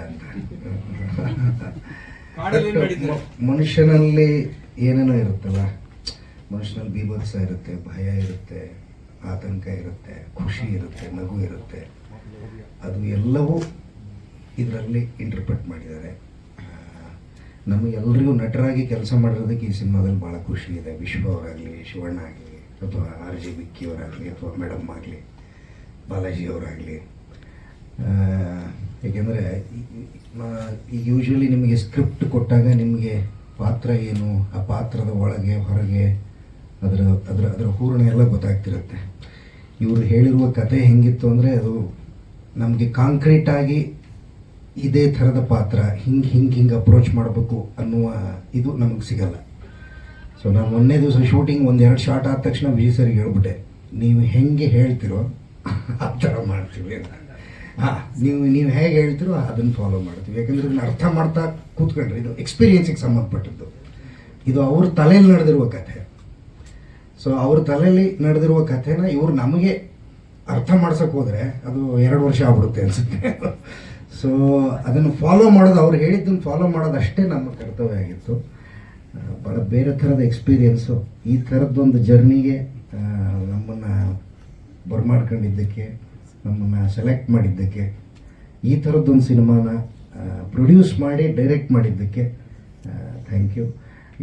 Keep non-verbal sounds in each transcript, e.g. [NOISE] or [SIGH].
ಅಂತ. [LAUGHS] ಮನುಷ್ಯನಲ್ಲಿ ಏನೇನೋ ಇರುತ್ತಲ್ಲ ಮನುಷ್ಯನಲ್ಲಿ ಬೀಭತ್ಸ ಇರುತ್ತೆ ಭಯ ಇರುತ್ತೆ ಆತಂಕ ಇರುತ್ತೆ ಖುಷಿ ಇರುತ್ತೆ ನಗು ಇರುತ್ತೆ. ಅದು ಎಲ್ಲವೂ ಇದರಲ್ಲಿ ಇಂಟರ್ಪ್ರೆಟ್ ಮಾಡಿದ್ದಾರೆ. ನಮಗೆಲ್ಲರಿಗೂ ನಟರಾಗಿ ಕೆಲಸ ಮಾಡಿರೋದಕ್ಕೆ ಈ ಸಿನಿಮಾದಲ್ಲಿ ಭಾಳ ಖುಷಿ ಇದೆ. ವಿಶ್ವ ಅವರಾಗಲಿ ಶಿವಣ್ಣ ಆಗಲಿ ಅಥವಾ ಆರ್ ಜಿ ಬಿಕ್ಕಿಯವರಾಗಲಿ ಅಥವಾ ಮೇಡಮ್ ಆಗಲಿ ಬಾಲಾಜಿ ಅವರಾಗಲಿ. ಏಕೆಂದರೆ ಈಗ ಯೂಶ್ವಲಿ ನಿಮಗೆ ಸ್ಕ್ರಿಪ್ಟ್ ಕೊಟ್ಟಾಗ ನಿಮಗೆ ಪಾತ್ರ ಏನು? ಆ ಪಾತ್ರದ ಒಳಗೆ, ಹೊರಗೆ, ಅದರ ಅದರ ಅದರ ಹೂರಣ ಎಲ್ಲ ಗೊತ್ತಾಗ್ತಿರುತ್ತೆ. ಇವರು ಹೇಳಿರುವ ಕತೆ ಹೆಂಗಿತ್ತು ಅಂದರೆ ಅದು ನಮಗೆ ಕಾಂಕ್ರೀಟಾಗಿ ಇದೇ ಥರದ ಪಾತ್ರ, ಹಿಂಗೆ ಹಿಂಗೆ ಹಿಂಗೆ ಅಪ್ರೋಚ್ ಮಾಡಬೇಕು ಅನ್ನುವ ಇದು ನಮಗೆ ಸಿಗಲ್ಲ. ಸೊ ನಾನು ಮೊನ್ನೆ ದಿವಸ ಶೂಟಿಂಗ್ ಒಂದೆರಡು ಶಾರ್ಟ್ ಆದ ತಕ್ಷಣ ವಿಜಯ್ ಸರ್ಗೆ ಹೇಳ್ಬಿಟ್ಟೆ, ನೀವು ಹೆಂಗೆ ಹೇಳ್ತಿರೋ, ಆ ಥರ ಮಾಡ್ತೀವಿ ಅಂತ. ಹಾಂ, ನೀವು ನೀವು ಹೇಗೆ ಹೇಳ್ತೀರೋ ಅದನ್ನು ಫಾಲೋ ಮಾಡ್ತೀವಿ ಯಾಕಂದ್ರೆ ಇದನ್ನ ಅರ್ಥ ಮಾಡ್ತಾ ಕೂತ್ಕೊಂಡ್ರೆ ಇದು ಎಕ್ಸ್ಪೀರಿಯನ್ಸಿಗೆ ಸಂಬಂಧಪಟ್ಟದ್ದು. ಇದು ಅವ್ರ ತಲೆಯಲ್ಲಿ ನಡೆದಿರುವ ಕಥೆ. ಸೊ ಅವ್ರ ತಲೆಯಲ್ಲಿ ನಡೆದಿರುವ ಕಥೆನ ಇವರು ನಮಗೆ ಅರ್ಥ ಮಾಡ್ಸಕ್ಕೆ ಹೋದರೆ ಅದು ಎರಡು ವರ್ಷ ಆಗ್ಬಿಡುತ್ತೆ ಅನಿಸುತ್ತೆ. ಸೊ ಅದನ್ನು ಫಾಲೋ ಮಾಡೋದು, ಅವ್ರು ಹೇಳಿದ್ದನ್ನು ಫಾಲೋ ಮಾಡೋದಷ್ಟೇ ನಮ್ಮ ಕರ್ತವ್ಯ ಆಗಿತ್ತು. ಭಾಳ ಬೇರೆ ಥರದ ಎಕ್ಸ್ಪೀರಿಯೆನ್ಸು ಈ ಥರದ್ದೊಂದು ಜರ್ನಿಗೆ ನಮ್ಮನ್ನು ಬರ್ಮಾಡ್ಕೊಂಡಿದ್ದಕ್ಕೆ ನಮ್ಮನ್ನು ಸೆಲೆಕ್ಟ್ ಮಾಡಿದ್ದಕ್ಕೆ. ಈ ಥರದ್ದೊಂದು ಸಿನಿಮಾನ ಪ್ರೊಡ್ಯೂಸ್ ಮಾಡಿ ಡೈರೆಕ್ಟ್ ಮಾಡಿದ್ದಕ್ಕೆ ಥ್ಯಾಂಕ್ ಯು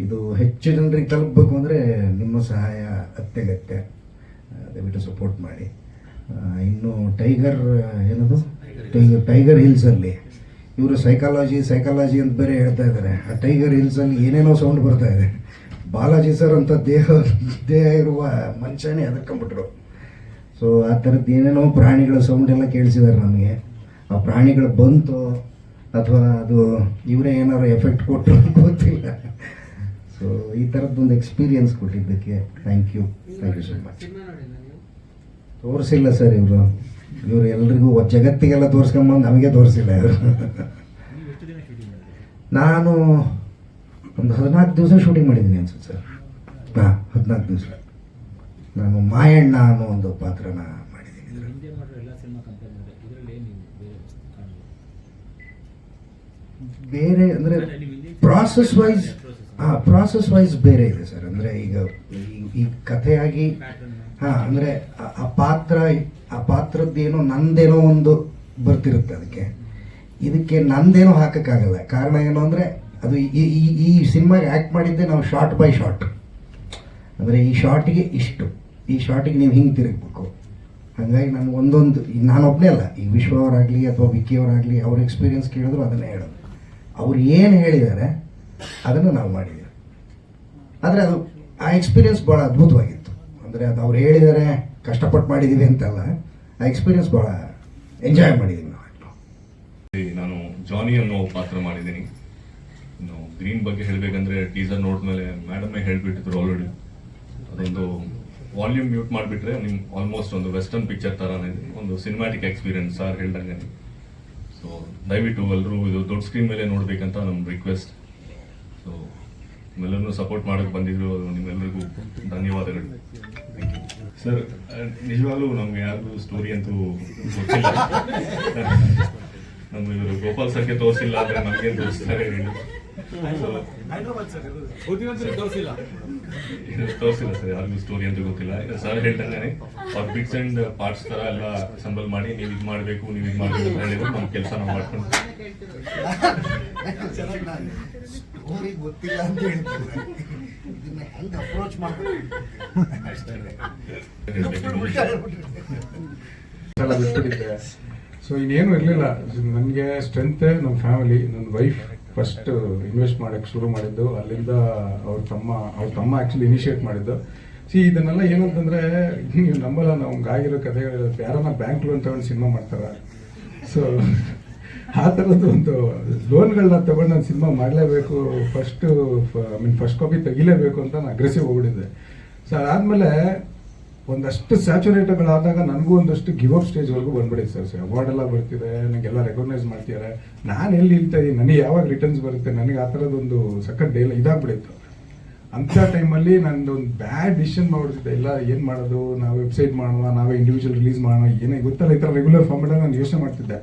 ಇದು ಹೆಚ್ಚು ಜನರಿಗೆ ತಲುಪಬೇಕು ಅಂದರೆ ನಿಮ್ಮ ಸಹಾಯ ಅತ್ಯಗತ್ಯ. ದಯವಿಟ್ಟು ಸಪೋರ್ಟ್ ಮಾಡಿ. ಇನ್ನು ಟೈಗರ್ ಏನದು? ಟೈಗರ್ ಟೈಗರ್ ಹಿಲ್ಸಲ್ಲಿ ಇವರು ಸೈಕಾಲಜಿ ಸೈಕಾಲಜಿ ಅಂತ ಬೇರೆ ಹೇಳ್ತಾ ಇದ್ದಾರೆ. ಆ ಟೈಗರ್ ಹಿಲ್ಸಲ್ಲಿ ಏನೇನೋ ಸೌಂಡ್ ಬರ್ತಾ ಇದೆ. ಬಾಲಾಜಿ ಸರ್ ಅಂತ ದೇಹ ದೇಹ ಇರುವ ಮನುಷ್ಯನೇ ಅದಕ್ಕಂಬಿಟ್ರು ಸೊ ಆ ಥರದ್ದು ಏನೇನೋ ಪ್ರಾಣಿಗಳ ಸೌಂಡ್ ಎಲ್ಲ ಕೇಳಿಸಿದ್ದಾರೆ ನಮಗೆ. ಆ ಪ್ರಾಣಿಗಳು ಬಂತು, ಅಥವಾ ಅದು ಇವರೇ ಏನಾದ್ರು ಎಫೆಕ್ಟ್ ಕೊಟ್ಟರು ಗೊತ್ತಿಲ್ಲ. ಸೊ ಈ ಥರದ್ದೊಂದು ಎಕ್ಸ್ಪೀರಿಯನ್ಸ್ ಕೊಟ್ಟಿದ್ದಕ್ಕೆ thank you thank you so much ತೋರಿಸಿಲ್ಲ ಸರ್ ಇವರು. ಇವರು ಎಲ್ರಿಗೂ ಜಗತ್ತಿಗೆಲ್ಲ ತೋರಿಸ್ಕೊಂಬಂದು ನಮಗೆ ತೋರಿಸಿಲ್ಲ ಇವರು. ನಾನು ಒಂದು ಹದಿನಾಲ್ಕು ದಿವಸ ಶೂಟಿಂಗ್ ಮಾಡಿದ್ದೀನಿ ಅನ್ಸುತ್ತೆ ಸರ್ ಹಾಂ, ಹದಿನಾಲ್ಕು ದಿವಸ. ನಾನು ಮಾಯಣ್ಣ ಅನ್ನೋ ಒಂದು ಪಾತ್ರನ ಮಾಡಿದ್ದೀನಿ. ಬೇರೆ ಅಂದರೆ ಪ್ರಾಸೆಸ್ ವೈಸ್ ಹಾಂ ಪ್ರಾಸೆಸ್ ವೈಸ್ ಬೇರೆ ಇದೆ ಸರ್. ಅಂದರೆ ಈಗ ಈ- ಕಥೆಯಾಗಿ ಹಾಂ ಅಂದರೆ ಆ ಪಾತ್ರ ಆ ಪಾತ್ರದ್ದೇನೋ ನಂದೇನೋ ಒಂದು ಬರ್ತಿರುತ್ತೆ ಅದಕ್ಕೆ. ಇದಕ್ಕೆ ನಂದೇನೋ ಹಾಕೋಕ್ಕಾಗಲ್ಲ. ಕಾರಣ ಏನು ಅಂದರೆ ಅದು ಈ ಈ ಈ ಸಿನಿಮಾಗೆ ಆ್ಯಕ್ಟ್ ಮಾಡಿದ್ದೆ ನಾವು ಶಾರ್ಟ್ ಬೈ ಶಾರ್ಟ್ ಅಂದರೆ ಈ ಶಾರ್ಟಿಗೆ ಇಷ್ಟು. ಈ ಶಾರ್ಟಿಗೆ ನೀವು ಹಿಂಗೆ ತಿರುಗಬೇಕು. ಹಾಗಾಗಿ ನಾನು ಒಂದೊಂದು ಈಗ ನಾನು ಒಬ್ಬನೇ ಅಲ್ಲ, ಈ ವಿಶ್ವ ಅವರಾಗಲಿ ಅಥವಾ ವಿಕ್ಕಿ ಅವರಾಗಲಿ ಅವ್ರ ಎಕ್ಸ್ಪೀರಿಯನ್ಸ್ ಕೇಳಿದ್ರು ಅದನ್ನೇ ಹೇಳೋದು. ಅವ್ರು ಏನು ಹೇಳಿದ್ದಾರೆ ಅದನ್ನು ನಾವು ಮಾಡಿದ್ದೀವಿ ಆದರೆ ಅದು, ಆ ಎಕ್ಸ್ಪೀರಿಯನ್ಸ್ ಭಾಳ ಅದ್ಭುತವಾಗಿತ್ತು. ಅಂದರೆ ಅದು ಅವ್ರು ಹೇಳಿದ್ದಾರೆ ಕಷ್ಟಪಟ್ಟು ಮಾಡಿದ್ದೀವಿ ಅಂತಲ್ಲ, ಆ ಎಕ್ಸ್ಪೀರಿಯನ್ಸ್ ಭಾಳ ಎಂಜಾಯ್ ಮಾಡಿದ್ದೀವಿ ನಾವು. ನಾನು ಜಾನಿ ಅನ್ನೋ ಪಾತ್ರ ಮಾಡಿದ್ದೀನಿ. ಇನ್ನು ಗ್ರೀನ್ ಬಗ್ಗೆ ಹೇಳಬೇಕಂದ್ರೆ ಟೀಸರ್ ನೋಡಿದ್ಮೇಲೆ ಮೇಡಮೇ ಹೇಳ್ಬಿಟ್ಟಿದ್ರು ಆಲ್ರೆಡಿ ಅದೊಂದು ವಾಲ್ಯೂಮ್ ಮ್ಯೂಟ್ ಮಾಡಿಬಿಟ್ರೆ ನಿಮ್ ಆಲ್ಮೋಸ್ಟ್ ಒಂದು ವೆಸ್ಟರ್ನ್ ಪಿಕ್ಚರ್ ಥರನೇ ಇದೆ. ಒಂದು ಸಿನಿಮ್ಯಾಟಿಕ್ ಎಕ್ಸ್ಪೀರಿಯನ್ಸ್ ಸರ್ ಹೇಳ್ದಂಗೆ. ಸೊ ದಯವಿಟ್ಟು ಎಲ್ಲರೂ ಇದು ದೊಡ್ಡ ಸ್ಕ್ರೀನ್ ಮೇಲೆ ನೋಡಬೇಕಂತ ನಮ್ಮ ರಿಕ್ವೆಸ್ಟ್ ಸೊ ನಿಮ್ಮೆಲ್ಲರೂ ಸಪೋರ್ಟ್ ಮಾಡಕ್ಕೆ ಬಂದಿದ್ರು ನಿಮ್ಮೆಲ್ಲರಿಗೂ ಧನ್ಯವಾದಗಳು. ಸರ್ ನಿಜವಾಗ್ಲೂ ನಮ್ಗೆ ಯಾರಿಗೂ ಸ್ಟೋರಿ ಅಂತೂ ಗೊತ್ತಿಲ್ಲ. [LAUGHS] ನಮ್ಮ ಇವರು ಗೋಪಾಲ್ ಸರ್ಗೆ ತೋರಿಸಿಲ್ಲ ಅಂದ್ರೆ ನಮ್ಗೇನು ತೋರಿಸ್ತಾರೆ ಹೇಳಿ. ತೋರಿಸಿಲ್ಲ. ಸರ್ ಯಾರಿಗೂ ಸ್ಟೋರಿ ಅಂತ ಗೊತ್ತಿಲ್ಲ. ಸರ್ ಹೇಳ್ದಂಗೆ ಅವ್ರ ಬಿಟ್ಸ್ ಅಂಡ್ ಪಾರ್ಟ್ಸ್ ತರ ಎಲ್ಲ ಸಂಬಲ್ ಮಾಡಿ ನೀವು ಇದು ಮಾಡಬೇಕು ನೀವು ಇದು ಮಾಡಬೇಕು ಅಂತ ಹೇಳಿದ್ರು ನಮ್ಮ ಕೆಲಸ ನಾವು ಮಾಡ್ಕೊಂಡು. ಸ್ಟೋರಿ ಗೊತ್ತಿಲ್ಲ ಅಂತ ಹೇಳ್ತಿಲ್ಲ ಇದನ್ನ ಹೆಂಗೆ ಅಪ್ರೋಚ್ ಎಲ್ಲ ಬಿಟ್ಬಿಟ್ಟಿದ್ದೆ ಸೊ ಇನ್ನೇನು ಇರಲಿಲ್ಲ. ನನಗೆ ಸ್ಟ್ರೆಂತ್ ನಮ್ಮ ಫ್ಯಾಮಿಲಿ ನನ್ನ ವೈಫ್ ಫಸ್ಟ್ ಇನ್ವೆಸ್ಟ್ ಮಾಡೋಕ್ಕೆ ಶುರು ಮಾಡಿದ್ದು. ಅಲ್ಲಿಂದ ಅವ್ರ ತಮ್ಮ ಅವ್ರ ತಮ್ಮ ಆ್ಯಕ್ಚುಲಿ ಇನಿಷಿಯೇಟ್ ಮಾಡಿದ್ದು. ಸಿ ಇದನ್ನೆಲ್ಲ ಏನಂತಂದರೆ ನೀವು ನಂಬಲ್ಲ ನಮ್ಗೆ ಆಗಿರೋ ಕಥೆಗಳು ಯಾರನ್ನ ಬ್ಯಾಂಕ್ ಲೋನ್ ತಗೊಂಡು ಸಿನಿಮಾ ಮಾಡ್ತಾರೆ? ಸೊ ಆ ಥರದ್ದು ಒಂದು ಲೋನ್ಗಳನ್ನ ತಗೊಂಡು ನಾನು ಸಿನಿಮಾ ಮಾಡಲೇಬೇಕು first I mean first copy ತೆಗಿಲೇಬೇಕು ಅಂತ ನಾನು ಅಗ್ರೆಸಿವ್ ಹೋಗ್ಬಿಟ್ಟಿದ್ದೆ. ಸೊ ಅದಾದಮೇಲೆ ಒಂದಷ್ಟು ಸ್ಯಾಚುರೇಟಗಳಾದಾಗ ನನಗೂ ಒಂದಷ್ಟು ಗಿವ್ ಅಪ್ ಸ್ಟೇಜ್ವರೆಗೂ ಬಂದ್ಬಿಡಿ ಸರ್. ಸರ್ ಅವಾರ್ಡ್ ಎಲ್ಲ ಬರ್ತಿದೆ ನನಗೆಲ್ಲ ರೆಕಗ್ನೈಸ್ ಮಾಡ್ತಿದ್ದಾರೆ. ನಾನು ಎಲ್ಲಿ ಇಲ್ತಾ ಇದ್ದೀನಿ ನನಗೆ ಯಾವಾಗ ರಿಟರ್ನ್ಸ್ ಬರುತ್ತೆ? ನನಗೆ ಆ ಥರದೊಂದು ಸಖತ್ ಡೇಲ ಇದಾಗ್ಬಿಡಿತ್ತು ಅಂಥ ಟೈಮಲ್ಲಿ ನಂದು ಒಂದು ಬ್ಯಾಡ್ ಡಿಸಿಷನ್ ಮಾಡಿಬಿಡ್ತಿದ್ದೆ. ಇಲ್ಲ ಏನು ಮಾಡೋದು? ನಾವು ವೆಬ್ಸೈಟ್ ಮಾಡೋಣ ನಾವೇ ಇಂಡಿವಿಜುವಲ್ ರಿಲೀಸ್ ಮಾಡೋಣ ಏನೇ ಗೊತ್ತಲ್ಲ ಈ ಥರ ರೆಗ್ಯುಲರ್ ಫಾರ್ಮೆಟಲ್ಲಿ ನಾನು ಯೋಚನೆ ಮಾಡ್ತಿದ್ದೆ.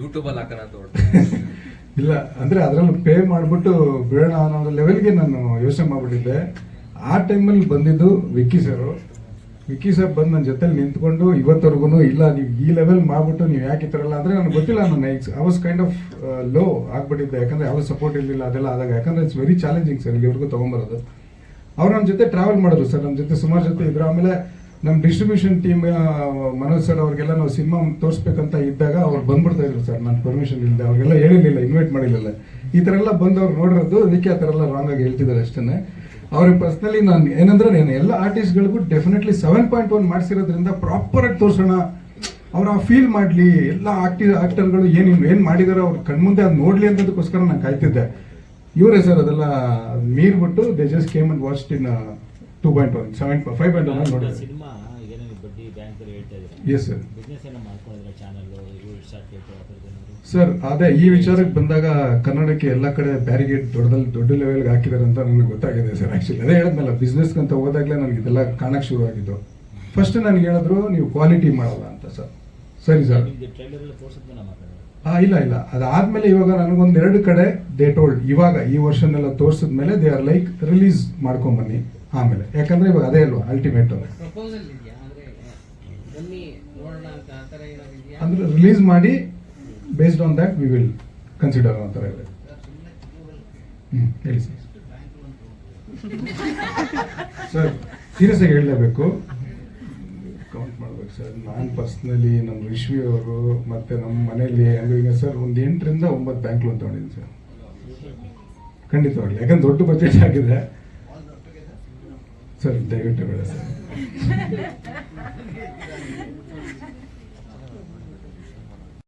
ಯೂಟ್ಯೂಬಲ್ಲಿ ಹಾಕೋಣ [LAUGHS] ಇಲ್ಲ ಅಂದರೆ ಅದರಲ್ಲಿ ಪೇ ಮಾಡಿಬಿಟ್ಟು ಬೇಡ ಅನ್ನೋ ಲೆವೆಲ್ಗೆ ನಾನು ಯೋಚನೆ ಮಾಡಿಬಿಟ್ಟಿದ್ದೆ. ಆ ಟೈಮಲ್ಲಿ ಬಂದಿದ್ದು ವಿಕ್ಕಿ ಸರ್ ವಿಕ್ಕಿ ಸರ್ ಬಂದು ನನ್ನ ಜೊತೆಲಿ ನಿಂತ್ಕೊಂಡು ಇವತ್ತವರೆಗೂ ಇಲ್ಲ, ನೀವು ಈ ಲೆವೆಲ್ ಮಾಡ್ಬಿಟ್ಟು ನೀವು ಯಾಕೆ ಈ ಥರ ಅಂದ್ರೆ ನನಗೆ ಗೊತ್ತಿಲ್ಲ ನಾನು I was kind of low ಆಗ್ಬಿಟ್ಟಿದ್ದೆ. ಯಾಕಂದರೆ ಯಾವ ಸಪೋರ್ಟ್ ಇರಲಿಲ್ಲ ಅದೆಲ್ಲ ಆದಾಗ. ಯಾಕಂದರೆ ಇಟ್ಸ್ ವೆರಿ ಚಾಲೆಂಜಿಂಗ್ ಸರ್ ಇಲ್ಲಿವರೆಗೂ ತೊಗೊಂಬರೋದು. ಅವ್ರು ನಮ್ಮ ಜೊತೆ ಟ್ರಾವೆಲ್ ಮಾಡಿದ್ರು ಸರ್ ನಮ್ಮ ಜೊತೆ ಸುಮಾರು ಜೊತೆ ಇದ್ರು. ಆಮೇಲೆ ನಮ್ಮ ಡಿಸ್ಟ್ರಿಬ್ಯೂಷನ್ ಟೀಮ್ ಮನೋಜ್ ಸರ್ ಅವ್ರಿಗೆಲ್ಲ ನಾವು ಸಿನಿಮಾ ತೋರಿಸ್ಬೇಕಂತ ಇದ್ದಾಗ ಅವ್ರು ಬಂದ್ಬಿಡ್ತಾ ಇದ್ರು ಸರ್ ನಾನು ಪರ್ಮಿಷನ್ ಇಲ್ಲದೆ ಅವ್ರಿಗೆಲ್ಲ ಹೇಳಿರಲಿಲ್ಲ ಇನ್ವೈಟ್ ಮಾಡಿರಲಿಲ್ಲ. ಈ ಥರ ಎಲ್ಲ ಬಂದು ಅವ್ರು ನೋಡಿರೋದು, ಅದಕ್ಕೆ ಆ ಥರ ಎಲ್ಲ ರಾಂಗಾಗಿ ಹೇಳ್ತಿದ್ದಾರೆ ಅಷ್ಟೇ ಅವ್ರಿಗೆ ಪರ್ಸ್ನಲಿ ನಾನು ಏನಂದ್ರೆ ನಾನು ಎಲ್ಲ ಆರ್ಟಿಸ್ಟ್ಗಳಿಗೂ ಡೆಫಿನೆಟ್ಲಿ ಸೆವೆನ್ ಪಾಯಿಂಟ್ ಒನ್ ಮಾಡಿಸಿರೋದ್ರಿಂದ ಪ್ರಾಪರಾಗಿ ತೋರಿಸೋಣ. ಅವ್ರು ಆ ಫೀಲ್ ಮಾಡಲಿ. ಎಲ್ಲ ಆಕ್ಟಿ ಆಕ್ಟರ್ಗಳು ಏನು ಏನು ಮಾಡಿದಾರೋ ಅವ್ರ ಕಣ್ಮುಂದೆ ಅದು ನೋಡಲಿ ಅನ್ನೋದಕ್ಕೋಸ್ಕರ ನಾನು ಕಾಯ್ತಿದ್ದೆ. ಇವರೇ ಸರ್ ಅದೆಲ್ಲ ಮೀರ್ಬಿಟ್ಟು they just came and watch in two point one seven five point one ನೋಡಿ ಸಿನಿಮಾ ಬಡ್ಡಿ ಬ್ಯಾಂಕ್ ಅಲ್ಲಿ ಹೇಳ್ತಾ ಇದ್ದೀರಾ. ಎಸ್ ಸರ್ ಬಿಸ್ನೆಸ್ ಏನೋ ಮಾಡ್ಕೊಂಡಿದ್ರೆ ಚಾನಲ್ ಇವು ಶಾರ್ಟ್ ಆ ಥರದ್ದು ಏನಾದ್ರು? ಸರ್ ಅದೇ ಈ ವಿಚಾರಕ್ಕೆ ಬಂದಾಗ ಕನ್ನಡಕ್ಕೆ ಎಲ್ಲ ಕಡೆ ಬ್ಯಾರಿಗೇಟ್ ದೊಡ್ಡದಲ್ಲಿ ದೊಡ್ಡ ಲೆವೆಲ್ಗೆ ಹಾಕಿದ್ದಾರೆ ಅಂತ ನನಗೆ ಗೊತ್ತಾಗಿದೆ ಸರ್ ಆ್ಯಕ್ಚುಲಿ ಅದೇ ಹೇಳಿದ್ನಲ್ಲ ಬಿಸ್ನೆಸ್ ಅಂತ ಹೋದಾಗಲೇ ನನಗೆ ಇದೆಲ್ಲ ಕಾಣಕ್ಕೆ ಶುರು ಆಗಿದ್ದು ಫಸ್ಟ್ ನನಗೆ ಹೇಳಿದ್ರು ನೀವು ಕ್ವಾಲಿಟಿ ಮಾಡಲ್ಲ ಅಂತ ಸರ್ ಸರಿ ಸರ್ ನಿಮ್ದು ಟ್ರೈಲರ್ ಎಲ್ಲ ತೋರಿಸಿದ್ಮೇಲೆ ಮಾತಾಡೋದು. ಆ, ಇಲ್ಲ ಇಲ್ಲ. ಅದಾದಮೇಲೆ ಇವಾಗ ನನಗೊಂದು ಎರಡು ಕಡೆ ದೇ ಟೋಲ್ಡ್ ಇವಾಗ ಈ ವರ್ಷನೆಲ್ಲ ತೋರಿಸಿದ ಮೇಲೆ ದೇ ಆರ್ ಲೈಕ್ ರಿಲೀಸ್ ಮಾಡ್ಕೊಂಬನ್ನಿ ಆಮೇಲೆ. ಯಾಕಂದ್ರೆ ಇವಾಗ ಅದೇ ಅಲ್ವಾ ಅಲ್ಟಿಮೇಟ್ ಪ್ರಪೋಸಲ್ ಇದೆಯಾ? ಅಂದ್ರೆ ಆ ಥರ ಅಂದ್ರೆ ರಿಲೀಸ್ ಮಾಡಿ based on that we will consider ಅಂತಾರೆ ಹ್ಮ್ ಹೇಳಿ ಸರ್. ಸರ್ ಸೀರಿಯಸ್ ಆಗಿ ಹೇಳಲೇಬೇಕು. ಕೌಂಟ್ ಮಾಡ್ಬೇಕು ಸರ್. ನಾನು ಪರ್ಸ್ನಲಿ ನಮ್ಮ ರಿಶ್ವಿ ಅವರು ಮತ್ತೆ ನಮ್ಮ ಮನೆಯಲ್ಲಿ ಹಂಗೆ ಈಗ ಸರ್ ಒಂದು ಎಂಟರಿಂದ ಒಂಬತ್ತು ಬ್ಯಾಂಕ್ ಲೋನ್ ತೊಗೊಂಡಿದ್ದೀನಿ ಸರ್. ಖಂಡಿತವಾಗ್ಲಿ. ಯಾಕಂದ್ರೆ ದೊಡ್ಡ ಬಜೆಟ್ ಆಗಿದೆ. ಸರ್ ದಯವಿಟ್ಟು ಬೇಡ ಸರ್. [LAUGHS]